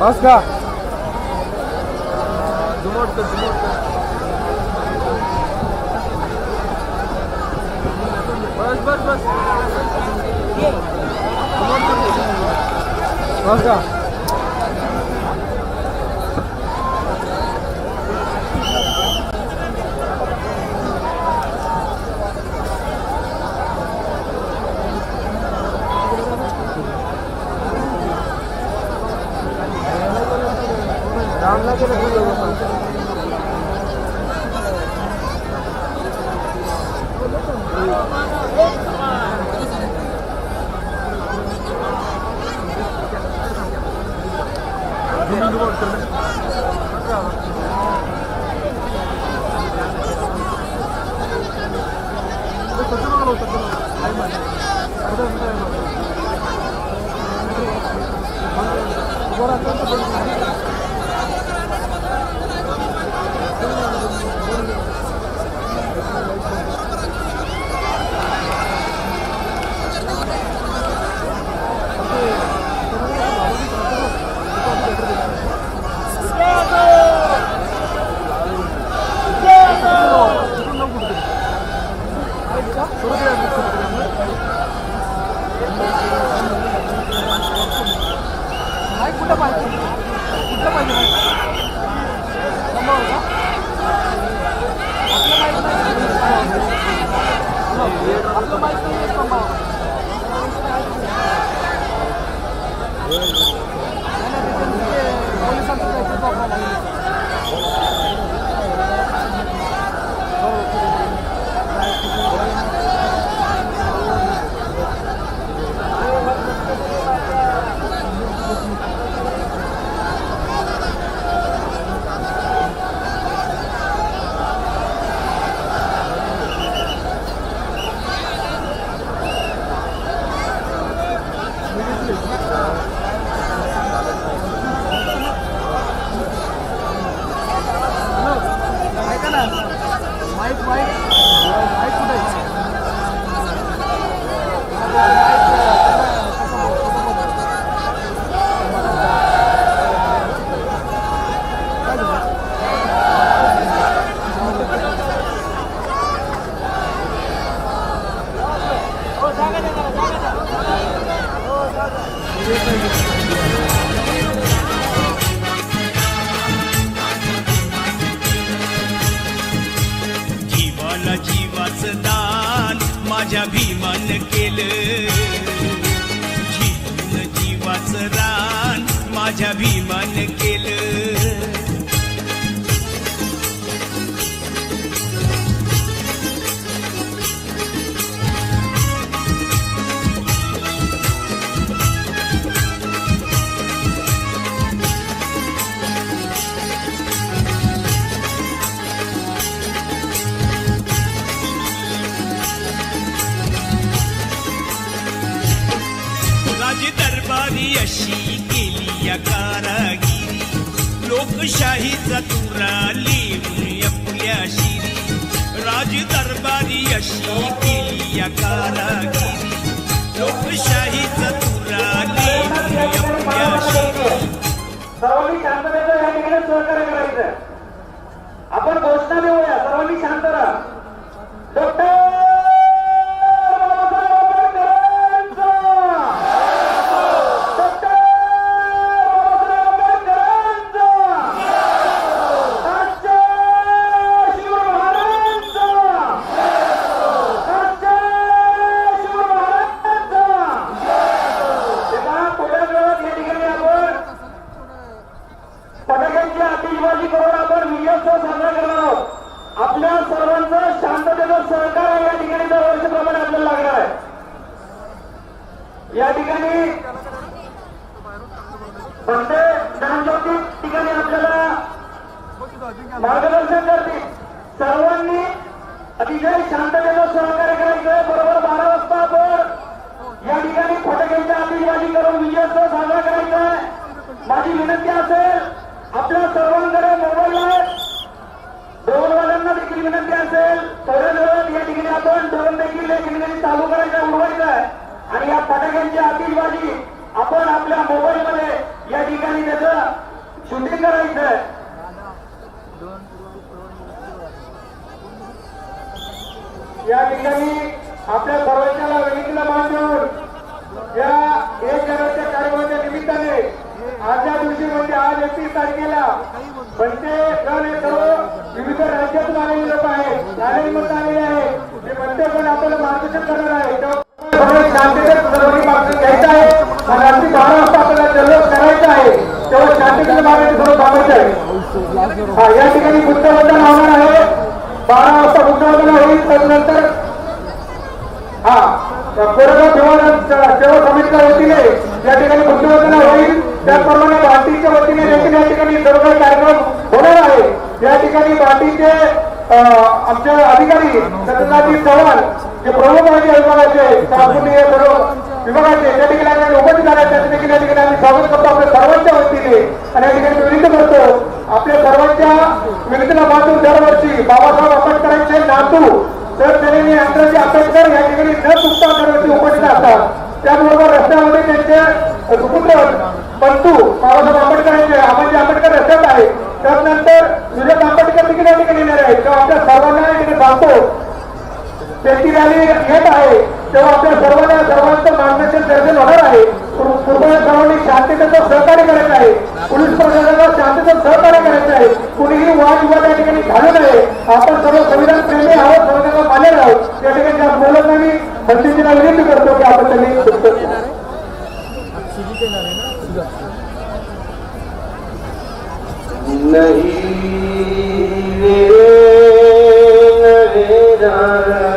बस का बस बस बस बस का रामला 那这个不是我们粉丝的吧 लोकशाहीचा तुराली आपल्या शिरी. राज दरबारी अशी केली या कारागिरी. लोकशाहीचा तुराली आपल्या शिरी. सर्वांनी शांततेचं या ठिकाणी सहकार्य करायचं. आपण घोषणा देऊया सर्वांनी शांत राहा डॉक्टर बाबासाहेब आंबेडकरांचा! डॉक्टर बाबासाहेब आंबेडकरांचा! राष्ट्र शिव महाराजांचा! राष्ट्र शिव महाराजांचा! तेव्हा थोड्या वेळात या ठिकाणी आपण फटाक्यांची आतिषबाजी करून आपण विजयोत्सव साजरा करणार आहोत आपल्या सर्वांचं शांततेचं सहकार्य या ठिकाणी दरवर्षीप्रमाणे आपल्याला लागणार आहे या ठिकाणी बंदे ज्ञानज्योती ठिकाणी आपल्याला मार्गदर्शन करतील. सर्वांनी अतिशय शांततेचं सहकार्य करायचं बरोबर बारा वाजता आपण या ठिकाणी फटाक्यांची आतिषबाजी करून विजयोत्सव साजरा करायचा आहे. माझी विनंती असेल आपल्या सर्वांकडे मोबाईल आहे ड्रोनवाल्यांना देखील विनंती असेल. थोड्या वेळात या ठिकाणी आपण ढोल देखील या ठिकाणी चालू करायचा उडवायचा आहे. आणि या फटाक्यांची आतिषबाजी आपण आपल्या मोबाईल मध्ये या ठिकाणी त्याचं शूटिंग करायचं या ठिकाणी आपल्या सर्वांच्याला वेळीला मान देऊन या एक जगाच्या कार्यक्रमाच्या निमित्ताने आजच्या दिवशी म्हणजे आज एकतीस तारखेला पंचे गण हे सर्व विविध राज्यातून आलेले लोक आहेत. नारायणमध्ये आलेले आहेत. ते बनते पण आपल्याला मार्गदर्शन करणार आहे सर्व शांततेत सर्वांनी आहे आणि रात्री बारा वाजता आपल्याला जल्लोष करायचा आहे. तेव्हा शांततेच्या मार्गाने सर्व थांबायचं आहे. हा या ठिकाणी बुद्धवंदन होणार आहे. बारा वाजता बुद्धवंदन होईल त्यानंतर हा कोरोना सेवा सेवा समितीच्या वतीने या ठिकाणी बुद्धिवंतना होईल त्याचप्रमाणे पार्टीच्या वतीने देखील या ठिकाणी सर्व कार्यक्रम होणार आहे. या ठिकाणी पार्टीचे आमचे अधिकारी सत्यनाथजी चव्हाण जे प्रमुख माहिती विभागाचे सातपुते सर्व विभागाचे त्या ठिकाणी आम्ही उपस्थित झाले त्याचे देखील या ठिकाणी आम्ही स्वागत करतो आपल्या सर्वांच्या वतीने. आणि या ठिकाणी विनंती करतो आपल्या सर्वांच्या विनंतीला बांधून दरवर्षी बाबासाहेब आंबेडकरांचे नातू तर त्यांनी यंत्राचे आंबेडकर या ठिकाणी न चुकता दरवर्षी उपस्थित असतात. त्याचबरोबर रस्त्यामध्ये त्यांचे सुपुत्र बंधू बाबासाहेब आंबेडकरांचे आबाजी आंबेडकर रस्त्यात आहे त्यानंतर विजय आंबेडकर देखील या ठिकाणी येणार आहेत. तेव्हा आपल्या सर्वांना या ठिकाणी सांगतो त्यांची रॅली येत आहे. तेव्हा आपल्या सर्वांना सर्वांचं मार्गदर्शन दर्शन होणार आहे. कृ- कृपया सर्वांनी शांततेचं सहकार्य करायचं आहे. पोलीस प्रशासनाला शांततेचं सहकार्य करायचं आहे. कुणीही वाद विवाद या ठिकाणी झालं नाही आपण सर्व संविधान प्रेमी आहोत संविधानाला मान्य आहोत. या ठिकाणी ज्या बोलत नाही मंत्रीजींना विनंती करतो की आपण त्यांनी उत्तर द्या. नहीं रे राजी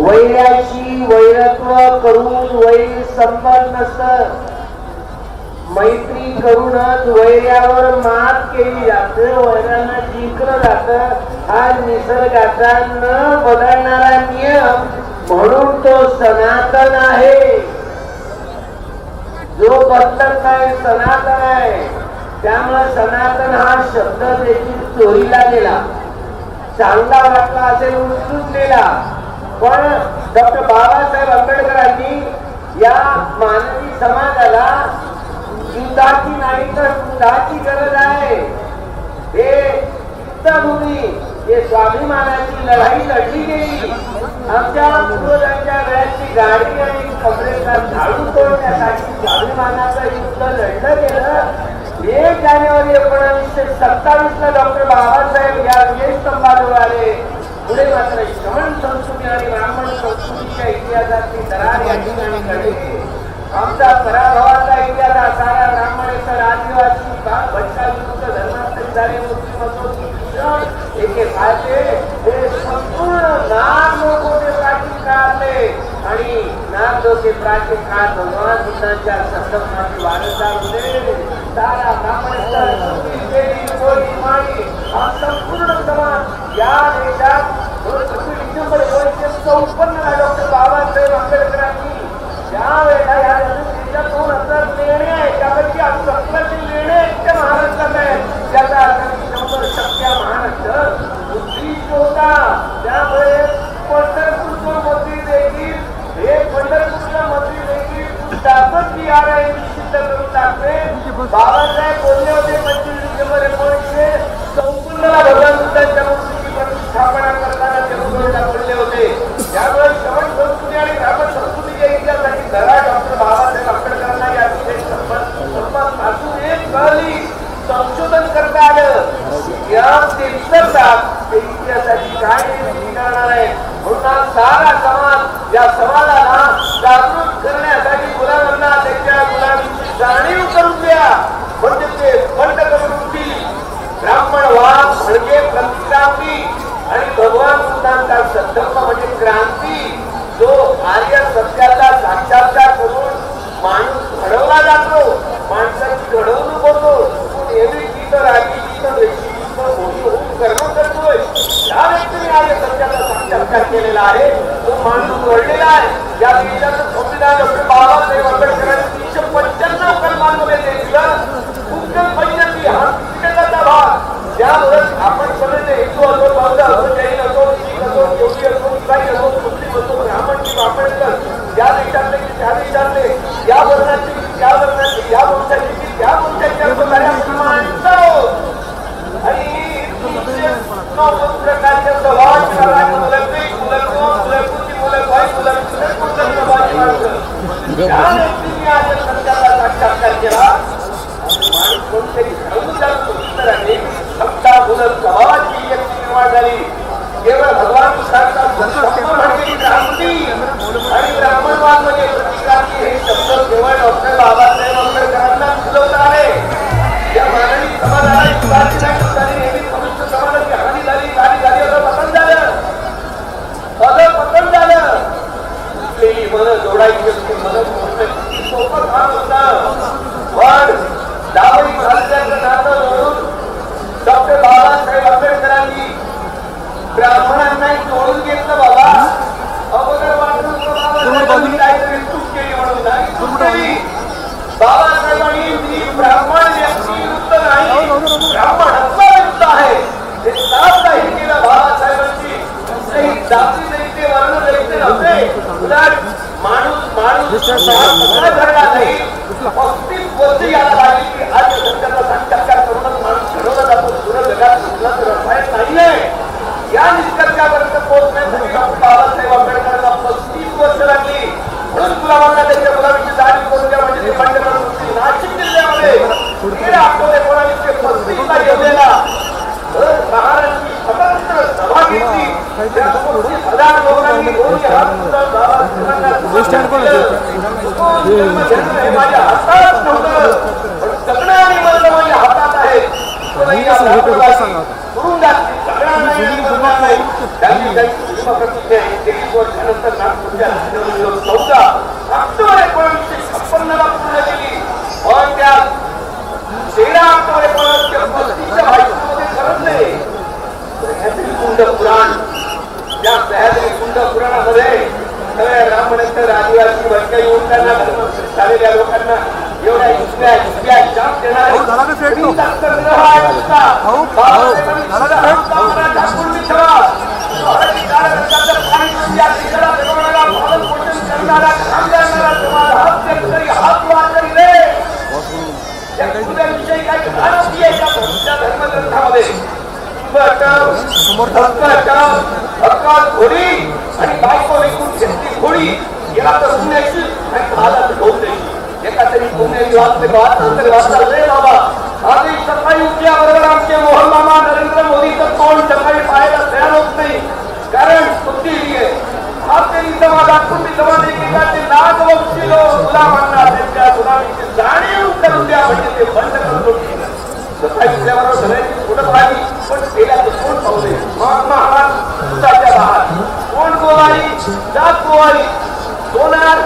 वैराची वैरत्व करून वैर संपत नसत. मैत्री करूनच वैर्यावर मात केली जाते. वैरांना जिंकलं जात. हा निसर्गाचा न बदलणारा नियम म्हणून तो सनातन आहे. जो बदलत नाही सनातन आहे. त्यामुळे सनातन हा शब्द देखील चोरीला गेला. चांगला वाटला असेल उचलून पण डॉक्टर बाबासाहेब आंबेडकरांनी या मानवी समाजाला युद्धाची नाही तर युद्धाची गरज आहे. हे चित्तभूमी हे स्वाभिमानाची लढाई लढली गेली आमच्या पूर्वजांच्या वेळाची गाडी आणि कपडेचा झाडू तोडण्यासाठी स्वाभिमानाचं युद्ध लढलं गेलं. एक जानेवारी एकोणीसशे सत्तावीस ला डॉक्टर बाबासाहेब या विजयस्तंभाजवळ आले. पुढे मात्र श्रवण संस्कृती आणि ब्राह्मण संस्कृतीच्या इतिहासातली दरार या ठिकाणी घडली आमचा पराभवाचा इतिहास सारा ब्राह्मणेचा आदिवासी भटकायुक्त धर्मांतरित झाले मुस्लिम असो की ख्रिश्चन, एके खाते हे संपूर्ण नाग होते प्राचीन काळातले आणि नाग होते प्राचीन काळ भगवान बुद्धांच्या संकल्पनाचे वारसदार होते सारा ब्राह्मणेतर केली, कोळी, माळी हा संपूर्ण समाज या देशात डिसेंबर एकोणीसशे चौपन्न ला डॉक्टर बाबासाहेब ज्या त्यावेळेला या दोन हजार लेणे आहेत त्यापैकी सतराशे लेणे एकट्या महाराष्ट्रात आहेत त्याचा अर्थ शंभर महाराष्ट्र उद्दिष्ट होता. त्यामुळे पंढरपूरचं मंदिर देखील हे पंढरपूरचं मंदिर देखील ताकद जी आर आहे सिद्ध करून टाकते. बाबासाहेब बोलले होते पंचवीस डिसेंबर एकोणीसशे चौपन्नला भगवान बुद्धांच्या मूर्तीची प्रतिष्ठापना करताना ते मुंबईला बोलले होते त्यामुळे श्रवण संस्कृती आणि ब्राह्मण संस्कृतीच्या इतिहासाची धडा डॉक्टर बाबासाहेब आंबेडकरांना या विशेष संबंध संबंध असून एक कळली संशोधन करता आलं या ते विसरतात ते इतिहासाची काय ठिकाणार आहे? म्हणून सारा समाज या समाजाला जागृत करण्यासाठी मुलांना त्यांच्या गुलामीची जाणीव करून द्या. म्हणजे ते बंड करून उठतील. ब्राह्मण वाद म्हणजे क्रांती आणि भगवान बुद्धांचा संदर्भ म्हणजे क्रांती जो आर्य सत्याचा साक्षात्कार करून माणूस घडवला जातो माणसाची घडवणूक होतो. रागी या व्यक्तीने आर्य सत्याचा साक्षात्कार केलेला आहे. तो माणूस घडलेला आहे या देशाचं संविधान डॉक्टर बाबासाहेब आंबेडकरांनी तीनशे पंच्याण्णव कलमांमध्ये ते दिलं मुख्य पंचायती हा शिक्षकाचा भाग त्यामुळे आपण सगळे हिंदू असो जाती दैते वर्ण दैते नव्हते उलट माणूस माणूस घडला नाही. पस्तीस वर्ष याला लागली की आज सत्याचा साक्षात्कार करूनच माणूस घडवला जातो. पुढे जगात कुठलं रसायन नाहीये. या निष्कर्षापर्यंत पोहोचण्यासाठी डॉक्टर बाबासाहेब आंबेडकरांना पस्तीस वर्ष लागली. म्हणून गुलाबांना त्यांच्या गुलाबीची जाणीव करून द्या म्हणजे ते नाशिक जिल्ह्यामध्ये. तेरा ऑक्टोबर एकोणावीसशे पस्तीस ला घेतलेला महाराष्ट्राची स्वतंत्र सभा घेतली. बस स्टँड कोण लोकांनी दोन्ही हात उचलून बाबासाहेबांना समर्पण केलं. तो जन्म घेणं हे माझ्या हातात नव्हतं पण जगणं आणि मरणं माझ्या हातात आहे तो नाही आपला करून जाते सगळ्यांना एक करणार नाही त्यांनी त्यांची भीमाप्रतिज्ञा ही तेवीस वर्षानंतर नागपूरच्या राजधानीवर चौदा ऑक्टोबर एकोणीसशे छप्पन्नला पूर्ण केली पण त्या तेरा ऑक्टोबर एकोणीसशे पस्तीसच्या भाषणामध्ये करत नाही सह्याद्री कुंड पुराण त्या सह्याद्री कुंड पुराणामध्ये सगळ्या ब्राह्मणेतर आदिवासी वैकई लोकांना धर्म झालेल्या लोकांना एवढ्या इथल्या इथल्या जाम देणारे तुम्ही दत्तग्रह आहे तुमचा. बाबासाहेबांनी सुद्धा आमचा झाकून मी ठेवा. तो हळदी काळरंगाचं पाणी पिऊन या देशाला जगवणारा, पालनपोषण करणारा, घाम घालणारा तुम्हाला हात शेतकरी हात वर करी दे. या कुंड्याविषयी काही माहिती आहे का तुमच्या धर्मग्रंथामध्ये घोडी आणि बायको विकून घेतली घोडी याला तर पुण्याची आणि मला तर गौऱ्याची एका तरी पुण्याची वाचते वाच नंतर वाचता रे बाबा आधी सकाळी उठल्याबरोबर आमचे मोहन मामा नरेंद्र मोदीचं तोंड सकाळी पाहायला तयार होत नाही. कारण सुट्टी दिली आहे. आपली समाज आखून समाज एकेकाचे नाग वंशी गुलामांना त्यांच्या गुलामीची जाणीव करून द्या म्हणजे ते बंद करून लोक सकाळी उठल्याबरोबर सगळ्यांची फुटत राहिली पण गेल्याचं कोण पाहू नये महात्मा महाराज उसाच्या बहार. कोण गोवारी जात गोवारी सोनार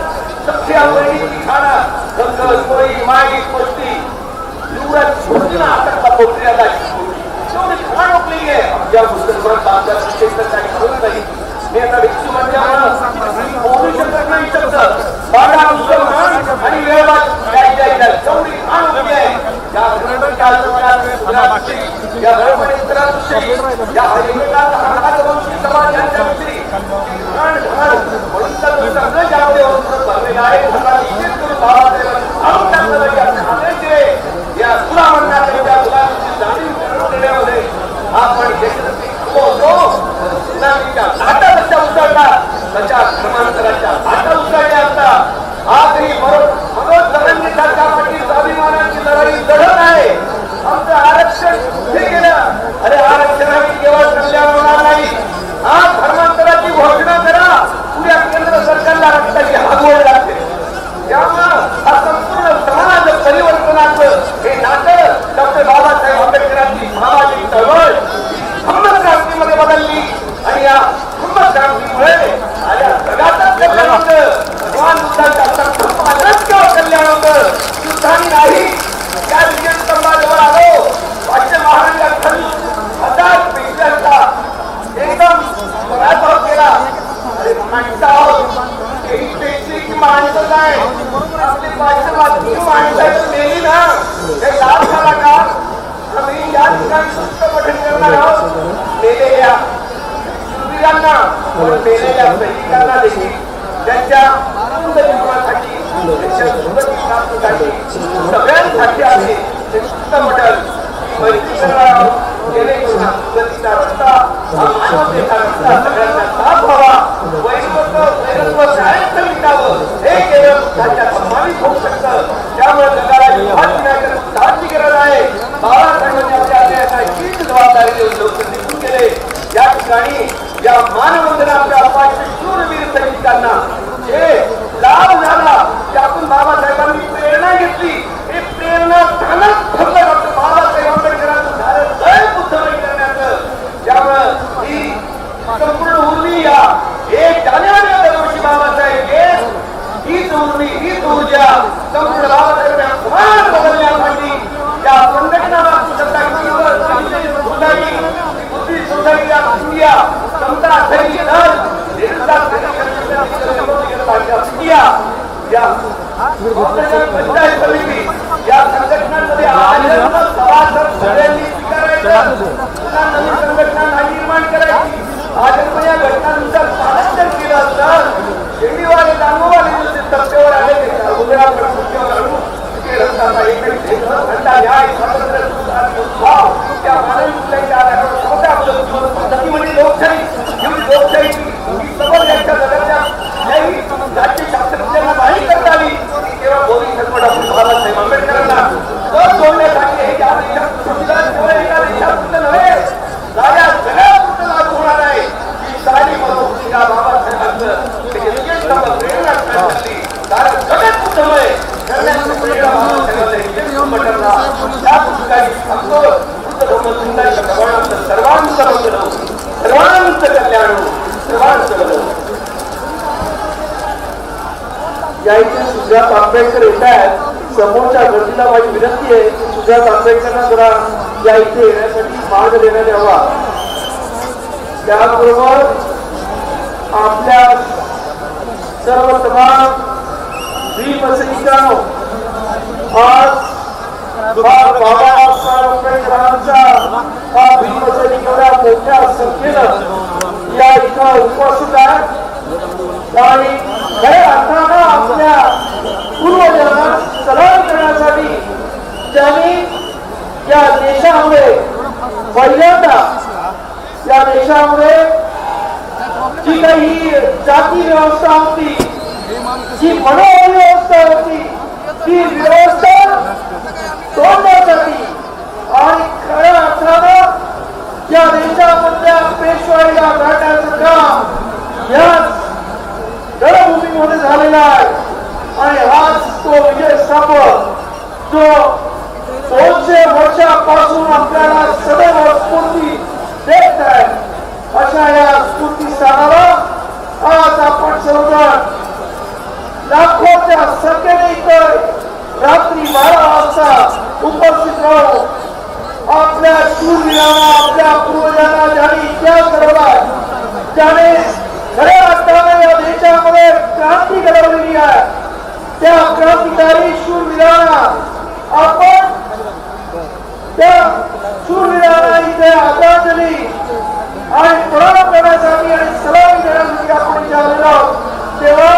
सख्या बहिणीची खाना गंगल कोळी माई पस्ती युवराज छोटीला हातात पोटऱ्याला तेवढी घाण ओकली आहे या मुसलमान बांधल्या विशेष काही होत नाही मी आता व्यक्ती म्हणल्यामुळं बोलू शकत नाही शब्द बाळा मुसलमान आणि वेळवाद काय जायला तेवढी घाण ओकली आहे या या लोकांविषयी, या धर्मनित्रांविषयी, या हरिभटाचा हातवंशी समाजांच्याविषयी घाण घाण म्हणून तर तो सगळं ज्यामध्ये होऊन आहे सगळा निषेध करून बाबासाहेबांनी सांगून टाकलेलं दुसरा म्हणण्याकरिता या जाणीव करून देण्यामध्ये आपण यशस्वी होतो गुलामीच्या लाटा कशा उचलला तशा धर्मांतराच्या लाटा उचलल्या असता आजही मनोज मनोज जगन्नीसारख्या पाटील स्वाभिमानाची लढाई लढत आहे आमचं आरक्षण कुठे गेलं अरे आरक्षणाची केवळ कल्याण होणार नाही आज धर्मांतराची घोषणा करा उद्या केंद्र सरकारला रक्ताची हातवड लागते त्यामुळं हा संपूर्ण समाज परिवर्तनाचं हे नातं डॉक्टर बाबासाहेब आंबेडकरांची सामाजिक चळवळ धम्म क्रांतीमध्ये बदलली आणि या धम्म क्रांतीमुळे आल्या जगाचं कल्याण होतं भगवान बुद्धांच्या संकल्पानंच कल्याण होतं युद्धाने नाही त्या विजय स्तंभाजवळ आलो पाचशे महाराजांखाली हजार पेशव्यांचा एकदम पराभव केला माणसं आहोत ही पेक्षी माणसं काय आपली पाठीमागची माणसं मेली ना हे लाभ झाला का आम्ही या ठिकाणी सुस्त पठण करणार आहोत. मेलेल्या शूरवीरांना सैनिकांना देखील त्यांच्या जीवनासाठी सगळ्यांसाठी आहे ते सुस्त रस्ता सगळ्यांना व्हावा. हे केवळ त्यांच्या समाविष्ट होऊ शकतं. त्यामुळे जगाला गरज आहे. बाबासाहेबांनी आपल्या जबाबदारी देऊन निघून गेले. या ठिकाणी या मानवंदनाच्या आपल्या अपाचे शूरवीर सैनिकांना जे लाभ झाला त्यातून बाबासाहेबांनी प्रेरणा घेतली. हे प्रेरणा स्थानच ठरलं डॉक्टर बाबासाहेब आंबेडकरांचं झालं जय बुद्धमय करण्याचं. त्यामुळं ही संपूर्ण उर्मी या एक जानेवारी दरवर्षी बाबासाहेब हे हीच उर्मी हीच ऊर्जा संपूर्ण बाबासाहेबांना समाज बदलण्यासाठी त्या संघटना सोसायटी बुद्धी सोसायटी ऑफ इंडिया समता धैर्य दल निर्मला या पंचायत समिती या संघटनांमध्ये आनंद सभासद सगळ्यांनी स्वीकारायचं पुन्हा नवीन संघटना नाही निर्माण करायची भाजप या घटनांनुसार पालन केलं असतं शेंडीवाले दांगोवाले नुसते आले ते या इथे सुजात आंबेडकर येत आहेत. समोरच्या गर्दीला माझी विनंती आहे की सुजात आंबेडकरांना जरा या इथे येण्यासाठी मार्ग देण्यात यावा. त्याचबरोबर आपल्या सर्व तमाम भीमसैनिकांनो आज बाबासाहेब आंबेडकरांचा हा भीमसैनिक एवढ्या मोठ्या संख्येनं या इथं उपस्थित आहे आणि खऱ्या अर्थानं आपल्या पूर्वजांना सलाम करण्यासाठी त्यांनी या देशामध्ये पहिल्यांदा या देशामध्ये जी काही जाती व्यवस्था होती जी मनोव्यवस्था होती ती व्यवस्था तोडण्यासाठी आणि खऱ्या अर्थानं या देशामधल्या पेशवाईला गाठण्याचं काम या रणभूमीमध्ये झालेला आहे. आणि हाच तो विजय स्तंभ जो दोनशे वर्षापासून आपल्याला सदैव स्फूर्ती देत आहे अशा या स्फूर्ती स्थानाला आज आपण सर्वजण लाखोच्या संख्येने इतर रात्री बारा वाजता उपस्थित राहू. आपल्या शूरवीरांना आपल्या पूर्वजांना ज्याने इतिहास घडवला त्याने खऱ्या अर्थाने या देशामध्ये क्रांती घडवलेली आहे त्या क्रांतिकारी शूरवीरांना आपण त्या शूरवीरांना इथे आदरांजली आणि प्रणाम करण्यासाठी आणि सलामी देण्यासाठी आपण इथे आलेलो आहोत तेव्हा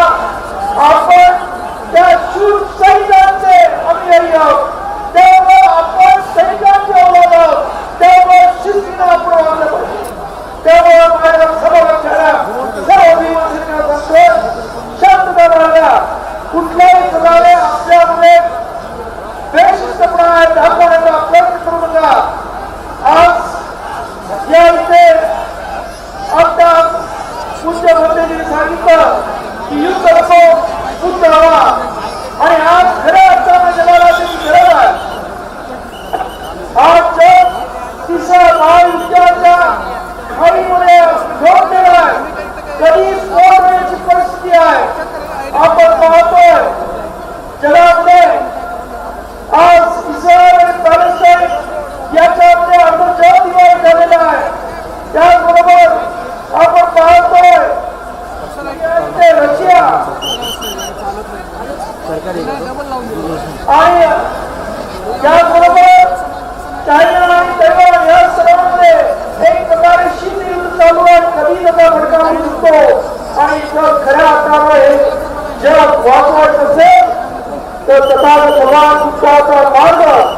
आपण त्या शूर सैनिकांचे अनुयायी आहोत त्यामुळे आपण सैनिकांचे अवलंब आहोत त्यामुळे शिस्तीनं आपण वागलं पाहिजे त्यामुळे माझ्यासमोर असणाऱ्या सर्व भीमसेना सांगतो शांतता राहण्या कुठल्याही प्रकारे आपल्यामध्ये बेशिस्तपणा आहे दाखवण्याचा प्रयत्न करू नका आज या इथे आता पूज्य मंत्र्यांनी सांगितलं की युद्ध नको बुद्ध हवा आणि आज खऱ्या अर्थानं जगाला त्याची गरज आहे आज जग तिसऱ्या महायुद्धाच्या खाईमध्ये जोडलेला आहे कधी सोडण्याची परिस्थिती आहे आपण पाहतोय जगामध्ये आज इस्रायल आणि पॅलेस्टाईन याच्यामध्ये आंतरजाल दिवाळी झालेला आहे त्याचबरोबर आपण पाहतोय आणि याचबरोबर चायना आणि तैवान या सर्वांमध्ये एक प्रकारे शीतयुद्ध चालू आहे कधी त्याचा फटका होऊ शकतो आणि जर खऱ्या अर्थानं हे जग वाचवायचं असेल तर तथागत